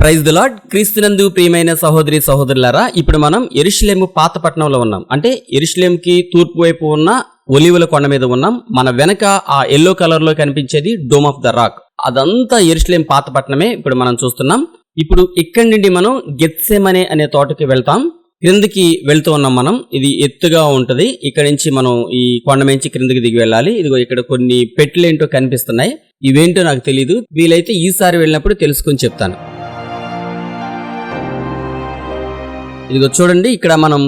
Praise the lord క్రీస్తునందు ప్రియమైన సహోదరి సహోదరులారా ఇప్పుడు మనం ఎరుషులేము పాతపట్నంలో ఉన్నాం. అంటే ఎరుషులేంకి తూర్పు వైపు ఉన్న ఒలివుల కొండ మీద ఉన్నాం. మన వెనక ఆ ఎల్లో కలర్లో కనిపించేది డోమ్ ఆఫ్ ద రాక్. అదంతా ఎరుషులేం పాతపట్నమే ఇప్పుడు మనం చూస్తున్నాం. ఇప్పుడు ఇక్కడి నుండి మనం గెత్సెమనే అనే తోటకి వెళ్తాం. క్రిందికి వెళ్తూ ఉన్నాం మనం. ఇది ఎత్తుగా ఉంటుంది. ఇక్కడ నుంచి మనం ఈ కొండ నుంచి క్రిందికి దిగి వెళ్ళాలి. ఇదిగో ఇక్కడ కొన్ని పెట్టులేంటో కనిపిస్తున్నాయి. ఇవేంటో నాకు తెలియదు వీలైతే ఈసారి వెళ్ళినప్పుడు తెలుసుకొని చెప్తాను. ఇదిగో చూడండి ఇక్కడ మనం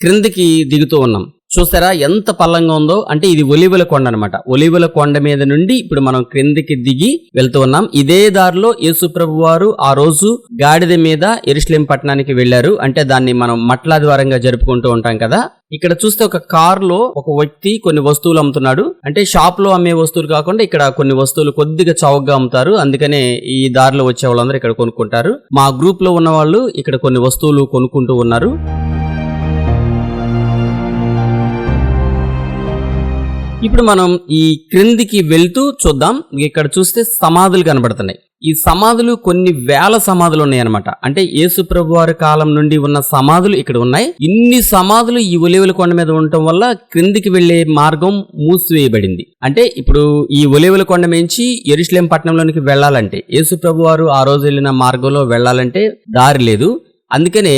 క్రిందికి దిగుతూ ఉన్నాం. చూసారా ఎంత పల్లంగా ఉందో? అంటే ఇది ఒలివల కొండ అనమాట ఒలివల కొండ మీద నుండి ఇప్పుడు మనం క్రిందికి దిగి వెళ్తూ ఉన్నాం. ఇదే దారిలో యేసు ప్రభు వారు ఆ రోజు గాడిద మీద ఎరుశ్లేం పట్టణానికి వెళ్ళారు అంటే దాన్ని మనం మట్లాదివారంగా జరుపుకుంటూ ఉంటాం కదా. ఇక్కడ చూస్తే ఒక కార్లో ఒక వ్యక్తి కొన్ని వస్తువులు అమ్ముతున్నాడు. అంటే షాప్లో అమ్మే వస్తువులు కాకుండా ఇక్కడ కొన్ని వస్తువులు కొద్దిగా చౌకగా అమ్ముతారు. అందుకనే ఈ దారిలో వచ్చే వాళ్ళందరూ ఇక్కడ కొనుక్కుంటారు. మా గ్రూప్లో ఉన్న వాళ్ళు ఇక్కడ కొన్ని వస్తువులు కొనుక్కుంటూ ఉన్నారు. ఇప్పుడు మనం ఈ క్రిందికి వెళ్తూ చూద్దాం. ఇక్కడ చూస్తే సమాధులు కనబడుతున్నాయి. ఈ సమాధులు కొన్ని వేల సమాధులు ఉన్నాయన్నమాట. అంటే యేసు ప్రభు వారి కాలం నుండి ఉన్న సమాధులు ఇక్కడ ఉన్నాయి. ఇన్ని సమాధులు ఈ ఒలివల కొండ మీద ఉండటం వల్ల క్రిందికి వెళ్ళే మార్గం మూసివేయబడింది. అంటే ఇప్పుడు ఈ ఒలివల కొండ నుంచి ఎరుశ్లేం పట్టణంలోనికి వెళ్ళాలంటే యేసు ప్రభు వారు ఆ రోజు వెళ్ళిన మార్గంలో వెళ్ళాలంటే దారి లేదు. అందుకనే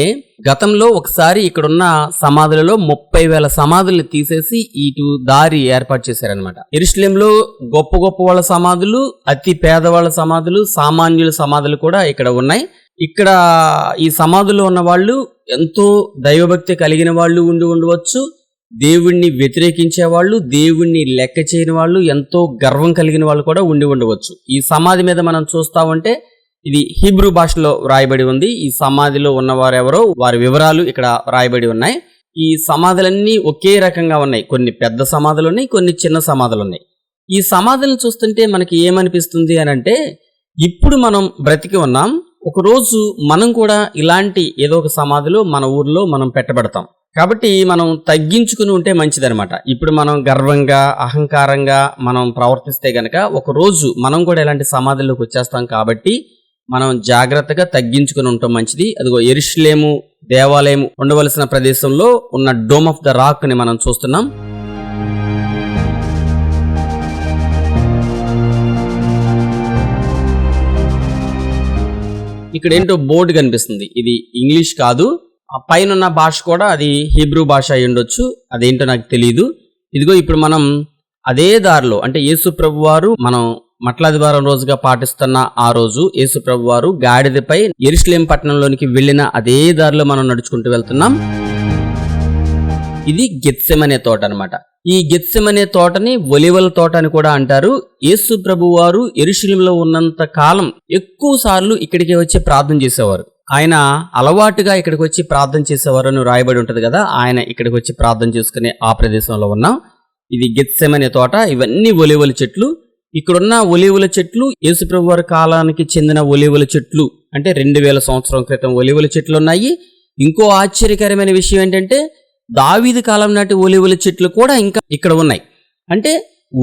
గతంలో ఒకసారి ఇక్కడున్న సమాధులలో ముప్పై వేల సమాధుల్ని తీసేసి ఇటు దారి ఏర్పాటు చేశారనమాట ఎరుశ్లేంలో గొప్ప గొప్ప వాళ్ళ సమాధులు అతి పేదవాళ్ళ సమాధులు సామాన్యుల సమాధులు కూడా ఇక్కడ ఉన్నాయి. ఇక్కడ ఈ సమాధులు ఉన్న వాళ్ళు ఎంతో దైవభక్తి కలిగిన వాళ్ళు ఉండి ఉండవచ్చు. దేవుణ్ణి వ్యతిరేకించే వాళ్ళు దేవుణ్ణి లెక్క చేయని వాళ్ళు ఎంతో గర్వం కలిగిన వాళ్ళు కూడా ఉండి ఉండవచ్చు. ఈ సమాధి మీద మనం చూస్తా ఉంటే ఇది హీబ్రూ భాషలో వ్రాయబడి ఉంది. ఈ సమాధిలో ఉన్నవారెవరో వారి వివరాలు ఇక్కడ వ్రాయబడి ఉన్నాయి. ఈ సమాధులన్నీ ఒకే రకంగా ఉన్నాయి. కొన్ని పెద్ద సమాధులు ఉన్నాయి కొన్ని చిన్న సమాధులు ఉన్నాయి ఈ సమాధులను చూస్తుంటే మనకి ఏమనిపిస్తుంది అని అంటే ఇప్పుడు మనం బ్రతికి ఉన్నాం. ఒకరోజు మనం కూడా ఇలాంటి ఏదో ఒక సమాధిలో మన ఊర్లో మనం పెట్టబడతాం. కాబట్టి మనం తగ్గించుకుని ఉంటే మంచిదనమాట ఇప్పుడు మనం గర్వంగా అహంకారంగా మనం ప్రవర్తిస్తే గనక ఒక రోజు మనం కూడా ఇలాంటి సమాధుల్లోకి వచ్చేస్తాం కాబట్టి మనం జాగ్రత్తగా తగ్గించుకుని ఉండటం మంచిది. అదిగో ఎరుషులేము దేవాలయం ఉండవలసిన ప్రదేశంలో ఉన్న డోమ్ ఆఫ్ ద రాక్ని మనం చూస్తున్నాం. ఇక్కడ ఏంటో బోర్డు కనిపిస్తుంది. ఇది ఇంగ్లీష్ కాదు. ఆ పైన ఉన్న భాష కూడా అది హీబ్రూ భాష అయి ఉండొచ్చు. అదేంటో నాకు తెలియదు ఇదిగో ఇప్పుడు మనం అదే దారిలో అంటే యేసు ప్రభు వారు మనం మట్లాదివారం రోజుగా పాటిస్తున్న ఆ రోజు యేసుప్రభు వారు గాడిదపై ఎరుస్లేం పట్టణంలోనికి వెళ్ళిన అదే దారిలో మనం నడుచుకుంటూ వెళ్తున్నాం. ఇది గెత్సెం అనే తోట అనమాట ఈ గెత్సెం అనే తోటని ఒలివల తోట అని కూడా అంటారు. యేసు ప్రభు వారు ఎరుశలంలో ఉన్నంత కాలం ఎక్కువ సార్లు ఇక్కడికి వచ్చి ప్రార్థన చేసేవారు. ఆయన అలవాటుగా ఇక్కడికి వచ్చి ప్రార్థన చేసేవారు అని రాయబడి ఉంటుంది కదా ఆయన ఇక్కడికి వచ్చి ప్రార్థన చేసుకునే ఆ ప్రదేశంలో ఉన్నాం. ఇది గెత్సెం అనే తోట. ఇవన్నీ ఒలివల చెట్లు. ఇక్కడున్న ఒలివుల చెట్లు యేసుప్రభువారి కాలానికి చెందిన ఒలివల చెట్లు. అంటే రెండు వేల సంవత్సరం క్రితం ఒలివల చెట్లు ఉన్నాయి. ఇంకో ఆశ్చర్యకరమైన విషయం ఏంటంటే దావీది కాలం నాటి ఒలివల చెట్లు కూడా ఇంకా ఇక్కడ ఉన్నాయి. అంటే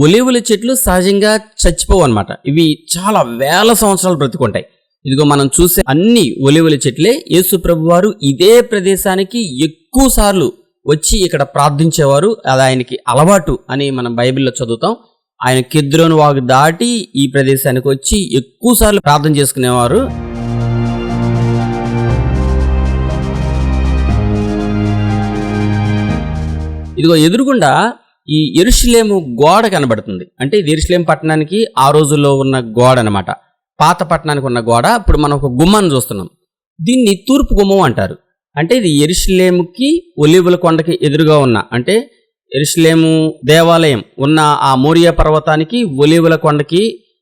ఒలివుల చెట్లు సహజంగా చచ్చిపోవు అనమాట ఇవి చాలా వేల సంవత్సరాలు బ్రతుకుంటాయి. ఇదిగో మనం చూసే అన్ని ఒలివుల చెట్లే యేసు ఇదే ప్రదేశానికి ఎక్కువ సార్లు వచ్చి ఇక్కడ ప్రార్థించేవారు. అది ఆయనకి అలవాటు అని మనం బైబిల్లో చదువుతాం. ఆయన కిద్రోను వాగు దాటి ఈ ప్రదేశానికి వచ్చి ఎక్కువసార్లు ప్రార్థన చేసుకునేవారు. ఇదిగో ఎదురుగుండా ఈ ఎరుషులేము గోడ కనబడుతుంది. అంటే ఇది ఎరుషులేం పట్టణానికి ఆ రోజుల్లో ఉన్న గోడ అనమాట పాత పట్టణానికి ఉన్న గోడ ఇప్పుడు మనం ఒక గుమ్మాన్ని చూస్తున్నాం. దీన్ని తూర్పు గుమ్మం అంటారు. అంటే ఇది ఎరుషులేముకి ఒలివుల కొండకి ఎదురుగా ఉన్న అంటే ఎరుసలేము దేవాలయం ఉన్న ఆ మోరియా పర్వతానికి ఒలివుల కొండకి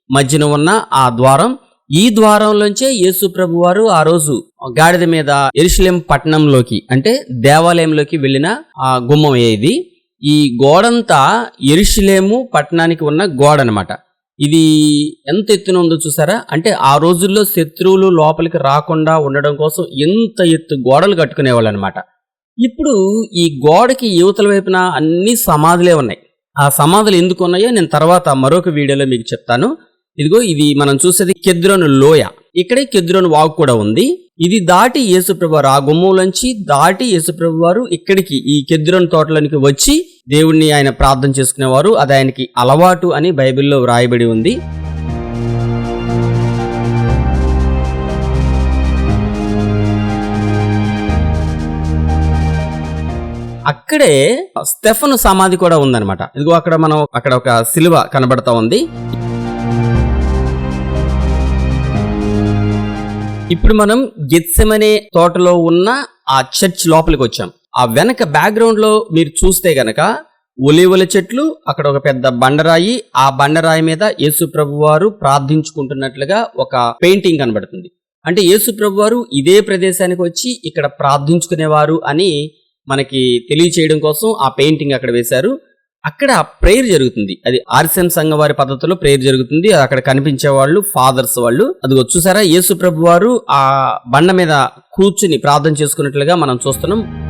మధ్యన ఉన్న ఆ ద్వారం. ఈ ద్వారంలోంచే యేసు ప్రభు వారు ఆ రోజు గాడిద మీద ఎరుసలేం పట్టణంలోకి అంటే దేవాలయంలోకి వెళ్ళిన ఆ గుమ్మం ఇది ఈ గోడంతా ఎరుసలేము పట్టణానికి ఉన్న గోడ అనమాట ఇది ఎంత ఎత్తున ఉందో చూసారా? అంటే ఆ రోజుల్లో శత్రువులు లోపలికి రాకుండా ఉండడం కోసం ఎంత ఎత్తు గోడలు కట్టుకునేవాళ్ళు అనమాట ఇప్పుడు ఈ గోడకి యువతల వైపున అన్ని సమాధులే ఉన్నాయి. ఆ సమాధులు ఎందుకు ఉన్నాయో నేను తర్వాత మరొక వీడియోలో మీకు చెప్తాను. ఇదిగో ఇది మనం చూసేది కెద్రోను లోయ. ఇక్కడే కెద్రోను వాగు కూడా ఉంది. ఇది దాటి యేసుప్రభు వారు ఆ గుమ్మంలోంచి దాటి యేసుప్రభు వారు ఇక్కడికి ఈ కెద్రోను తోటలోనికి వచ్చి దేవుణ్ణి ఆయన ప్రార్థన చేసుకునేవారు. అది ఆయనకి అలవాటు అని బైబిల్లో వ్రాయబడి ఉంది. అక్కడే స్టెఫను సమాధి కూడా ఉందన్నమాట. ఇదిగో అక్కడ మనం అక్కడ ఒక సిలువ కనబడతా ఉంది. ఇప్పుడు మనం గెత్సెమనే తోటలో ఉన్న ఆ చర్చ్ లోపలికి వచ్చాం. ఆ వెనక బ్యాక్గ్రౌండ్లో మీరు చూస్తే గనక ఒలివల చెట్లు అక్కడ ఒక పెద్ద బండరాయి ఆ బండరాయి మీద యేసు ప్రభు వారు ప్రార్థించుకుంటున్నట్లుగా ఒక పెయింటింగ్ కనబడుతుంది. అంటే యేసు ప్రభు వారు ఇదే ప్రదేశానికి వచ్చి ఇక్కడ ప్రార్థించుకునేవారు అని మనకి తెలియచేయడం కోసం ఆ పెయింటింగ్ అక్కడ వేశారు. అక్కడ ప్రేయర్ జరుగుతుంది. అది ఆర్సెన్ సంఘం వారి పద్ధతిలో ప్రేయర్ జరుగుతుంది. అది అక్కడ కనిపించే వాళ్ళు ఫాదర్స్ వాళ్ళు. అది చూసారా యేసు ప్రభు వారు ఆ బండ మీద కూర్చుని ప్రార్థన చేసుకున్నట్లుగా మనం చూస్తున్నాం.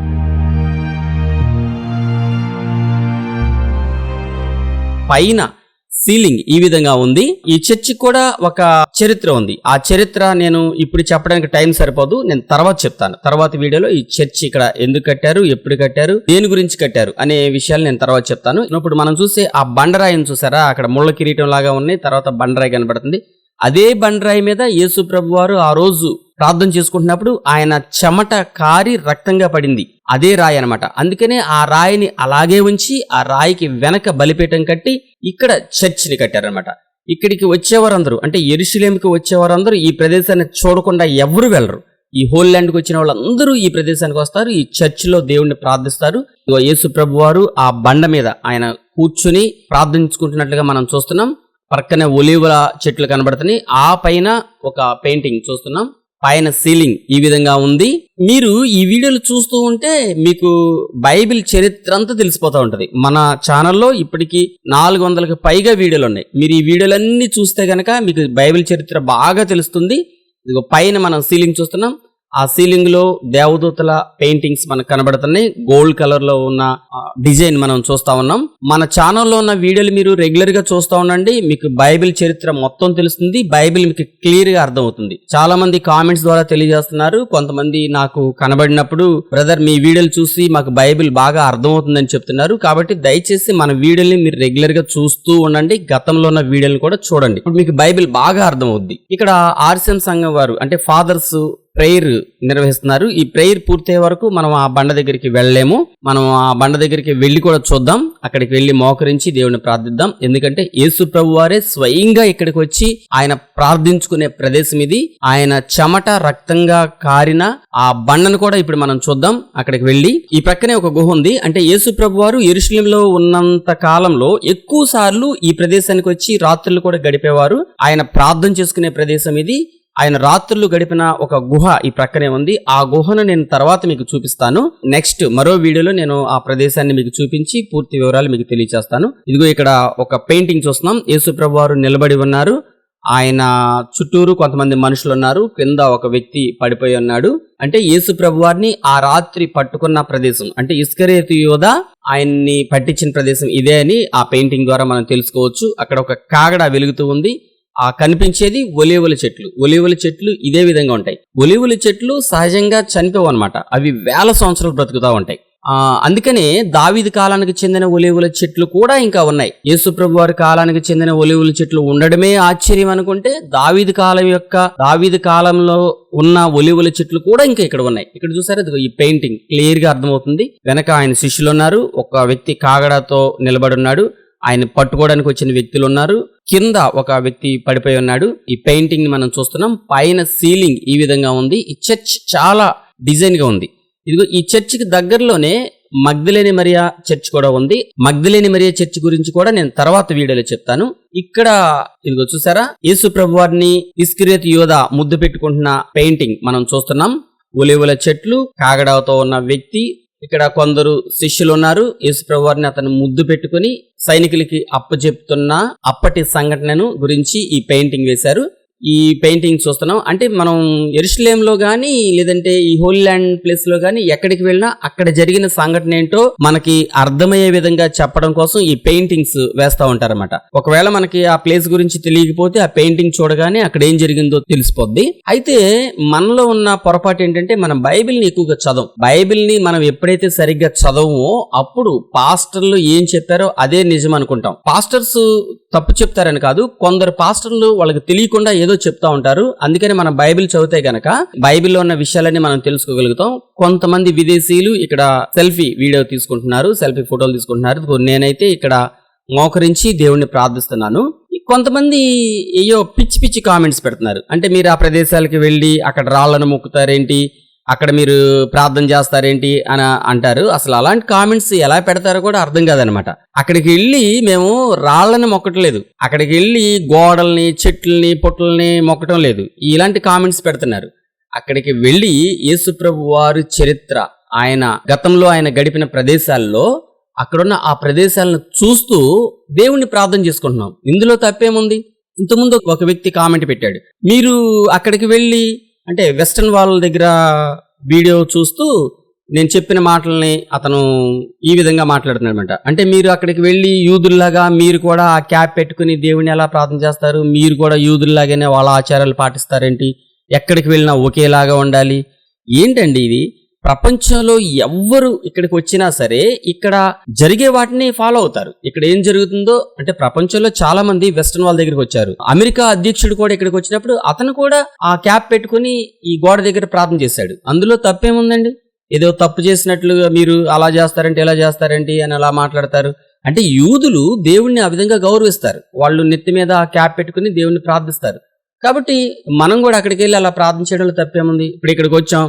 పైన సీలింగ్ ఈ విధంగా ఉంది. ఈ చర్చి కూడా ఒక చరిత్ర ఉంది. ఆ చరిత్ర నేను ఇప్పుడు చెప్పడానికి టైం సరిపోదు. నేను తర్వాత చెప్తాను. తర్వాత వీడియోలో ఈ చర్చి ఇక్కడ ఎందుకు కట్టారు? ఎప్పుడు కట్టారు? దేని గురించి కట్టారు? అనే విషయాలు నేను తర్వాత చెప్తాను. ఇప్పుడు మనం చూసే ఆ బండరాయిని చూసారా? అక్కడ ముళ్ళ కిరీటం లాగా ఉన్నాయి. తర్వాత బండరాయి కనబడుతుంది. అదే బండరాయి మీద యేసు ప్రభు వారు ఆ రోజు ప్రార్థన చేసుకుంటున్నప్పుడు ఆయన చెమట కారి రక్తంగా పడింది. అదే రాయి అనమాట అందుకనే ఆ రాయిని అలాగే ఉంచి ఆ రాయికి వెనక బలిపీఠం కట్టి ఇక్కడ చర్చిని కట్టారనమాట ఇక్కడికి వచ్చేవారందరూ అంటే ఎరుషులేమికి వచ్చేవారందరూ ఈ ప్రదేశాన్ని చూడకుండా ఎవరు వెళ్ళరు. ఈ హోల్ ల్యాండ్కి వచ్చిన వాళ్ళందరూ ఈ ప్రదేశానికి వస్తారు ఈ చర్చిలో దేవుణ్ణి ప్రార్థిస్తారు. యేసు ప్రభు వారు ఆ బండ మీద ఆయన కూర్చుని ప్రార్థించుకుంటున్నట్లుగా మనం చూస్తున్నాం. పక్కనే ఒలివల చెట్లు కనబడుతున్నాయి. ఆ పైన ఒక పెయింటింగ్ చూస్తున్నాం. పైన సీలింగ్ ఈ విధంగా ఉంది. మీరు ఈ వీడియోలు చూస్తూ ఉంటే మీకు బైబిల్ చరిత్ర అంతా తెలిసిపోతూ ఉంటుంది. మన ఛానల్లో ఇప్పటికి నాలుగు వందలకు పైగా వీడియోలు ఉన్నాయి. మీరు ఈ వీడియోలన్నీ చూస్తే కనుక మీకు బైబిల్ చరిత్ర బాగా తెలుస్తుంది. ఇదిగో పైన మనం సీలింగ్ చూస్తున్నాం. ఆ సీలింగ్లో దేవదూతల పెయింటింగ్స్ మనకు కనబడుతున్నాయి. గోల్డ్ కలర్లో ఉన్న డిజైన్ మనం చూస్తా ఉన్నాం. మన ఛానల్లో ఉన్న వీడియోలు మీరు రెగ్యులర్గా చూస్తా ఉండండి. మీకు బైబిల్ చరిత్ర మొత్తం తెలుస్తుంది. బైబిల్ మీకు క్లియర్గా అర్థమవుతుంది. చాలా మంది కామెంట్స్ ద్వారా తెలియజేస్తున్నారు. కొంతమంది నాకు కనబడినప్పుడు బ్రదర్ మీ వీడియోలు చూసి మాకు బైబిల్ బాగా అర్థమవుతుందని చెప్తున్నారు. కాబట్టి దయచేసి మన వీడియోని మీరు రెగ్యులర్గా చూస్తూ ఉండండి. గతంలో ఉన్న వీడియోని కూడా చూడండి. ఇప్పుడు మీకు బైబిల్ బాగా అర్థమవుద్ది. ఇక్కడ ఆర్సిఎం సంఘం వారు అంటే ఫాదర్స్ ప్రేయర్ నిర్వహిస్తున్నారు. ఈ ప్రేయర్ పూర్తయ్యే వరకు మనం ఆ బండ దగ్గరికి వెళ్ళలేము. మనం ఆ బండ దగ్గరికి వెళ్ళి కూడా చూద్దాం. అక్కడికి వెళ్ళి మోకరించి దేవుని ప్రార్థిద్దాం. ఎందుకంటే యేసు ప్రభు వారే స్వయంగా ఇక్కడికి వచ్చి ఆయన ప్రార్థించుకునే ప్రదేశం ఇది. ఆయన చెమట రక్తంగా కారిన ఆ బండను కూడా ఇప్పుడు మనం చూద్దాం. అక్కడికి వెళ్ళి ఈ ప్రక్కనే ఒక గుహ ఉంది. అంటే యేసు ప్రభు వారు ఎరుషులేంలో ఉన్నంత కాలంలో ఎక్కువ సార్లు ఈ ప్రదేశానికి వచ్చి రాత్రులు కూడా గడిపేవారు. ఆయన ప్రార్థన చేసుకునే ప్రదేశం ఇది. ఆయన రాత్రులు గడిపిన ఒక గుహ ఈ ప్రక్కనే ఉంది. ఆ గుహను నేను తర్వాత మీకు చూపిస్తాను. నెక్స్ట్ మరో వీడియోలో నేను ఆ ప్రదేశాన్ని మీకు చూపించి పూర్తి వివరాలు మీకు తెలియజేస్తాను ఇదిగో ఇక్కడ ఒక పెయింటింగ్ చూస్తున్నాం. యేసుప్రభు వారు నిలబడి ఉన్నారు. ఆయన చుట్టూరు కొంతమంది మనుషులు ఉన్నారు. కింద ఒక వ్యక్తి పడిపోయి ఉన్నాడు. అంటే యేసు ప్రభు వారిని ఆ రాత్రి పట్టుకున్న ప్రదేశం. అంటే ఇస్కరేతు యోధ ఆయన్ని పట్టించిన ప్రదేశం ఇదే అని ఆ పెయింటింగ్ ద్వారా మనం తెలుసుకోవచ్చు. అక్కడ ఒక కాగడ వెలుగుతూ ఉంది. ఆ కనిపించేది ఒలివల చెట్లు. ఒలివల చెట్లు ఇదే విధంగా ఉంటాయి. ఒలివల చెట్లు సహజంగా చనిపోవు అనమాట అవి వేల సంవత్సరాలు బ్రతుకుతా ఉంటాయి. ఆ అందుకనే దావీదు కాలానికి చెందిన ఒలివుల చెట్లు కూడా ఇంకా ఉన్నాయి. యేసుప్రభు వారి కాలానికి చెందిన ఒలివుల చెట్లు ఉండడమే ఆశ్చర్యం అనుకుంటే దావీదు కాలం యొక్క దావీదు కాలంలో ఉన్న ఒలివుల చెట్లు కూడా ఇంకా ఇక్కడ ఉన్నాయి. ఇక్కడ చూసారా? ఈ పెయింటింగ్. క్లియర్గా అర్థమవుతుంది. వెనక ఆయన శిష్యులు ఉన్నారు. ఒక వ్యక్తి కాగడాతో నిలబడి ఉన్నాడు. ఆయన పట్టుకోవడానికి వచ్చిన వ్యక్తులు ఉన్నారు. కింద ఒక వ్యక్తి పడిపోయి ఉన్నాడు. ఈ పెయింటింగ్ని మనం చూస్తున్నాం. పైన సీలింగ్ ఈ విధంగా ఉంది. ఈ చర్చ్ చాలా డిజైన్గా ఉంది. ఇదిగో ఈ చర్చికి దగ్గరలోనే మగ్ధులేని మరియా చర్చ్ కూడా ఉంది. మగ్ధులేని మరియా చర్చ్ గురించి కూడా నేను తర్వాత వీడియోలో చెప్తాను. ఇక్కడ ఇదిగో చూసారా? యేసు ప్రభు వారిని ఇస్క్రియత్ యోధ ముద్దు పెట్టుకుంటున్న పెయింటింగ్ మనం చూస్తున్నాం. ఒలివుల చెట్లు కాగడాతో ఉన్న వ్యక్తి ఇక్కడ కొందరు శిష్యులు ఉన్నారు యేసు వారిని అతను ముద్దు పెట్టుకుని సైనికులకి అప్పచెప్తున్న అప్పటి సంఘటనను గురించి ఈ పెయింటింగ్ వేశారు. ఈ పెయింటింగ్ చూస్తున్నాం. అంటే మనం ఎరుషలేంలో కానీ లేదంటే ఈ హోలీ ల్యాండ్ ప్లేస్లో గానీ ఎక్కడికి వెళ్ళినా అక్కడ జరిగిన సంఘటన ఏంటో మనకి అర్థమయ్యే విధంగా చెప్పడం కోసం ఈ పెయింటింగ్స్ వేస్తా ఉంటారన్నమాట. ఒకవేళ మనకి ఆ ప్లేస్ గురించి తెలియకపోతే ఆ పెయింటింగ్ చూడగానే అక్కడ ఏం జరిగిందో తెలిసిపోద్ది. అయితే మనలో ఉన్న పొరపాటు ఏంటంటే మనం బైబిల్ని ఎక్కువగా చదవం. బైబిల్ని మనం ఎప్పుడైతే సరిగ్గా చదవమో అప్పుడు పాస్టర్లు ఏం చెప్పారో అదే నిజం అనుకుంటాం. పాస్టర్స్ తప్పు చెప్తారని కాదు కొందరు పాస్టర్లు వాళ్ళకి తెలియకుండా ఏదో చెప్తా ఉంటారు. అందుకని మనం బైబిల్ చదివితే గనక బైబిల్లో ఉన్న విషయాలన్నీ మనం తెలుసుకోగలుగుతాం. కొంతమంది విదేశీయులు ఇక్కడ సెల్ఫీ వీడియో తీసుకుంటున్నారు సెల్ఫీ ఫోటోలు తీసుకుంటున్నారు. నేనైతే ఇక్కడ మోకరించి దేవుణ్ణి ప్రార్థిస్తున్నాను. కొంతమంది ఏయో పిచ్చి పిచ్చి కామెంట్స్ పెడుతున్నారు. అంటే మీరు ఆ ప్రదేశాలకు వెళ్ళి అక్కడ రాళ్ళను మొక్కుతారేంటి? అక్కడ మీరు ప్రార్థన చేస్తారేంటి అని అంటారు. అసలు అలాంటి కామెంట్స్ ఎలా పెడతారో కూడా అర్థం కాదనమాట. అక్కడికి వెళ్ళి మేము రాళ్ళని మొక్కట్లేదు. అక్కడికి వెళ్ళి గోడల్ని చెట్లని పొట్లని మొక్కటం లేదు. ఇలాంటి కామెంట్స్ పెడుతున్నారు. అక్కడికి వెళ్ళి యేసుప్రభు వారి చరిత్ర ఆయన గతంలో ఆయన గడిపిన ప్రదేశాల్లో అక్కడున్న ఆ ప్రదేశాలను చూస్తూ దేవుణ్ణి ప్రార్థన చేసుకుంటున్నాం. ఇందులో తప్పేముంది? ఇంతకుముందు ఒక వ్యక్తి కామెంట్ పెట్టాడు. మీరు అక్కడికి వెళ్ళి అంటే వెస్టర్న్ వాళ్ళ దగ్గర వీడియో చూస్తూ నేను చెప్పిన మాటల్ని అతను ఈ విధంగా మాట్లాడుతున్నాడనమాట అంటే మీరు అక్కడికి వెళ్ళి యూదుల్లాగా మీరు కూడా ఆ క్యాప్ పెట్టుకుని దేవుని ఎలా ప్రార్థన చేస్తారు? మీరు కూడా యూదుల్లాగానే వాళ్ళ ఆచారాలు పాటిస్తారేంటి? ఎక్కడికి వెళ్ళినా ఒకేలాగా ఉండాలి? ఏంటండి ఇది? ప్రపంచంలో ఎవ్వరు ఇక్కడికి వచ్చినా సరే ఇక్కడ జరిగే వాటిని ఫాలో అవుతారు. ఇక్కడ ఏం జరుగుతుందో అంటే ప్రపంచంలో చాలా మంది వెస్టర్న్ వాళ్ళ దగ్గరికి వచ్చారు. అమెరికా అధ్యక్షుడు కూడా ఇక్కడికి వచ్చినప్పుడు అతను కూడా ఆ క్యాప్ పెట్టుకుని ఈ గోడ దగ్గర ప్రార్థన చేశాడు. అందులో తప్పేముందండి? ఏదో తప్పు చేసినట్లుగా మీరు అలా చేస్తారంటే ఎలా చేస్తారంటే అని అలా మాట్లాడతారు. అంటే యూదులు దేవుణ్ణి ఆ విధంగా గౌరవిస్తారు. వాళ్ళు నెత్తి మీద ఆ క్యాప్ పెట్టుకుని దేవుణ్ణి ప్రార్థిస్తారు. కాబట్టి మనం కూడా అక్కడికి వెళ్ళి అలా ప్రార్థన చేయడంలో తప్పేముంది? ఇప్పుడు ఇక్కడికి వచ్చాం.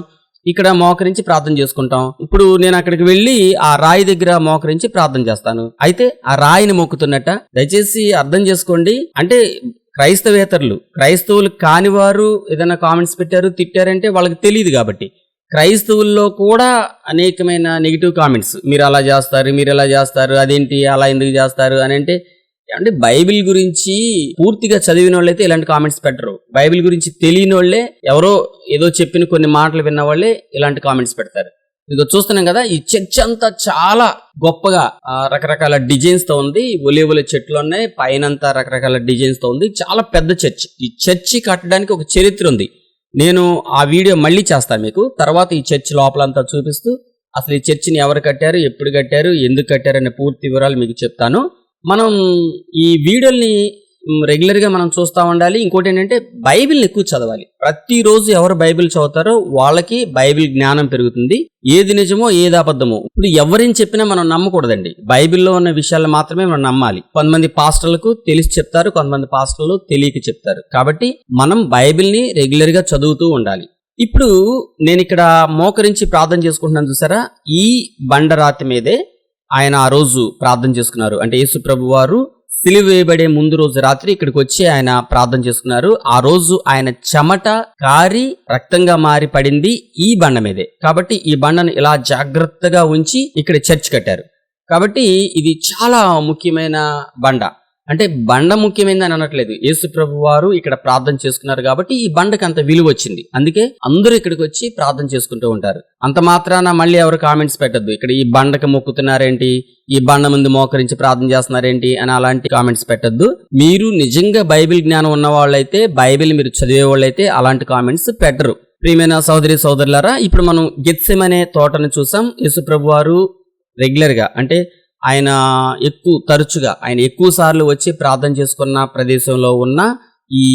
ఇక్కడ మోకరించి ప్రార్థన చేసుకుంటాం. ఇప్పుడు నేను అక్కడికి వెళ్ళి ఆ రాయి దగ్గర మోకరించి ప్రార్థన చేస్తాను. అయితే ఆ రాయిని మొక్కుతున్నట్ట దయచేసి అర్థం చేసుకోండి. అంటే క్రైస్తవేతరులు క్రైస్తవులు కాని వారు ఏదైనా కామెంట్స్ పెట్టారు తిట్టారంటే వాళ్ళకి తెలియదు కాబట్టి. క్రైస్తవుల్లో కూడా అనేకమైన నెగిటివ్ కామెంట్స్. మీరు అలా చేస్తారు మీరు ఎలా చేస్తారు అదేంటి అలా ఎందుకు చేస్తారు అని అంటే అంటే బైబిల్ గురించి పూర్తిగా చదివిన వాళ్ళైతే ఇలాంటి కామెంట్స్ పెట్టరు. బైబిల్ గురించి తెలియని వాళ్ళే ఎవరో ఏదో చెప్పిన కొన్ని మాటలు విన్న వాళ్ళే ఇలాంటి కామెంట్స్ పెడతారు. ఇదిగో చూస్తున్నాం కదా ఈ చర్చ్ అంతా చాలా గొప్పగా రకరకాల డిజైన్స్తో ఉంది. ఒలివుల చెట్లు ఉన్నాయి పైనంతా రకరకాల డిజైన్స్తో ఉంది. చాలా పెద్ద చర్చ్. ఈ చర్చి కట్టడానికి ఒక చరిత్ర ఉంది. నేను ఆ వీడియో మళ్ళీ చేస్తాను మీకు. తర్వాత ఈ చర్చ్ లోపలంతా చూపిస్తూ అసలు ఈ చర్చిని ఎవరు కట్టారు ఎప్పుడు కట్టారు ఎందుకు కట్టారు అనే పూర్తి వివరాలు మీకు చెప్తాను. మనం ఈ వీడియోల్ని రెగ్యులర్గా మనం చూస్తూ ఉండాలి. ఇంకోటి ఏంటంటే బైబిల్ని ఎక్కువ చదవాలి. ప్రతిరోజు ఎవరు బైబిల్ చదువుతారో వాళ్ళకి బైబిల్ జ్ఞానం పెరుగుతుంది. ఏది నిజమో ఏది అబద్ధమో. ఇప్పుడు ఎవరిని చెప్పినా మనం నమ్మకూడదండి. బైబిల్లో ఉన్న విషయాలు మాత్రమే మనం నమ్మాలి. కొంతమంది పాస్టర్లకు తెలిసి చెప్తారు కొంతమంది పాస్టర్లు తెలియక చెప్తారు. కాబట్టి మనం బైబిల్ని రెగ్యులర్గా చదువుతూ ఉండాలి. ఇప్పుడు నేను ఇక్కడ మోకరించి ప్రార్థన చేసుకుంటున్నాను చూసారా? ఈ బండరాతి మీదే ఆయన ఆ రోజు ప్రార్థన చేసుకున్నారు. అంటే యేసు ప్రభు వారు సిలువ వేయబడే ముందు రోజు రాత్రి ఇక్కడికి వచ్చి ఆయన ప్రార్థన చేసుకున్నారు. ఆ రోజు ఆయన చెమట కారి రక్తంగా మారి పడింది ఈ బండ మీదే. కాబట్టి ఈ బండను ఇలా జాగ్రత్తగా ఉంచి ఇక్కడ చర్చ్ కట్టారు. కాబట్టి ఇది చాలా ముఖ్యమైన బండ. అంటే బండ ముఖ్యమైనదని అనట్లేదు. యేసు ప్రభు వారు ఇక్కడ ప్రార్థన చేసుకున్నారు కాబట్టి ఈ బండకి అంత విలువ వచ్చింది. అందుకే అందరూ ఇక్కడికి వచ్చి ప్రార్థన చేసుకుంటూ ఉంటారు. అంత మాత్రాన మళ్ళీ ఎవరు కామెంట్స్ పెట్టద్దు. ఇక్కడ ఈ బండకి మొక్కుతున్నారేంటి? ఈ బండ ముందు మోకరించి ప్రార్థన చేస్తున్నారేంటి? అని అలాంటి కామెంట్స్ పెట్టద్దు. మీరు నిజంగా బైబిల్ జ్ఞానం ఉన్న వాళ్ళైతే బైబిల్ మీరు చదివే వాళ్ళైతే అలాంటి కామెంట్స్ పెట్టరు. ప్రియమైన సోదరి సోదరులారా ఇప్పుడు మనం గెత్సెమనే అనే తోటను చూసాం. యేసుప్రభు వారు రెగ్యులర్గా అంటే ఆయన ఎక్కువ తరచుగా ఆయన ఎక్కువ సార్లు వచ్చి ప్రార్థన చేసుకున్న ప్రదేశంలో ఉన్న ఈ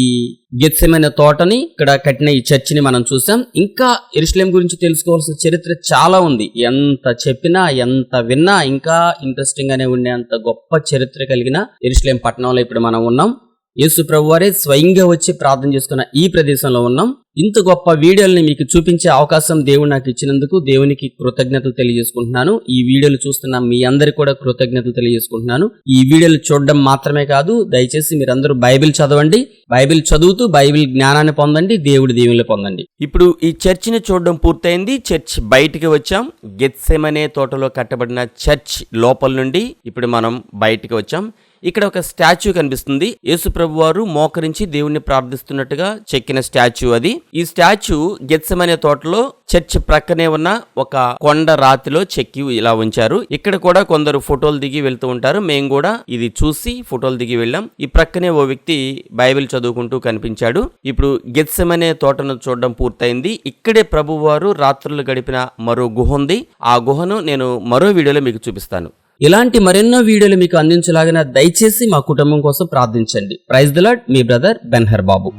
గెత్సమైన తోటని ఇక్కడ కట్టిన ఈ చర్చిని మనం చూసాం. ఇంకా ఎరుసలేం గురించి తెలుసుకోవాల్సిన చరిత్ర చాలా ఉంది. ఎంత చెప్పినా ఎంత విన్నా ఇంకా ఇంట్రెస్టింగ్ గానే ఉండే అంత గొప్ప చరిత్ర కలిగిన ఎరుసలేం పట్టణంలో ఇప్పుడు మనం ఉన్నాం. యేసు ప్రభువారే స్వయంగా వచ్చి ప్రార్థన చేసుకున్న ఈ ప్రదేశంలో ఉన్నాం. ఇంత గొప్ప వీడియోల్ని మీకు చూపించే అవకాశం దేవుడు నాకు ఇచ్చినందుకు దేవునికి కృతజ్ఞతలు తెలియజేసుకుంటున్నాను. ఈ వీడియోలు చూస్తున్న మీ అందరికి కూడా కృతజ్ఞతలు తెలియజేసుకుంటున్నాను. ఈ వీడియోలు చూడడం మాత్రమే కాదు దయచేసి మీరందరూ బైబిల్ చదవండి. బైబిల్ చదువుతూ బైబిల్ జ్ఞానాన్ని పొందండి దేవుడి దేవుని పొందండి. ఇప్పుడు ఈ చర్చిని చూడడం పూర్తయింది. చర్చ్ బయటికి వచ్చాం. గెత్సెమనే తోటలో కట్టబడిన చర్చ్ లోపల నుండి ఇప్పుడు మనం బయటికి వచ్చాం. ఇక్కడ ఒక స్టాచ్యూ కనిపిస్తుంది. యేసు ప్రభు వారు మోకరించి దేవుణ్ణి ప్రార్థిస్తున్నట్టుగా చెక్కిన స్టాచ్యూ అది. ఈ స్టాచ్యూ గెత్సమనే తోటలో చర్చ్ ప్రక్కనే ఉన్న ఒక కొండ రాతిలో చెక్కి ఇలా ఉంచారు. ఇక్కడ కూడా కొందరు ఫోటోలు దిగి వెళ్తూ ఉంటారు. మేము కూడా ఇది చూసి ఫోటోలు దిగి వెళ్ళాం. ఈ ప్రక్కనే ఓ వ్యక్తి బైబిల్ చదువుకుంటూ కనిపించాడు. ఇప్పుడు గెత్సమనే తోటను చూడడం పూర్తయింది. ఇక్కడే ప్రభువారు రాత్రులు గడిపిన మరో గుహ ఉంది. ఆ గుహను నేను మరో వీడియోలో మీకు చూపిస్తాను. ఇలాంటి మరెన్నో వీడియోలు మీకు అందించలాగిన దయచేసి మా కుటుంబం కోసం ప్రార్థించండి. ప్రైజ్ దిలాట్ మీ బ్రదర్ బెన్హర్ బాబు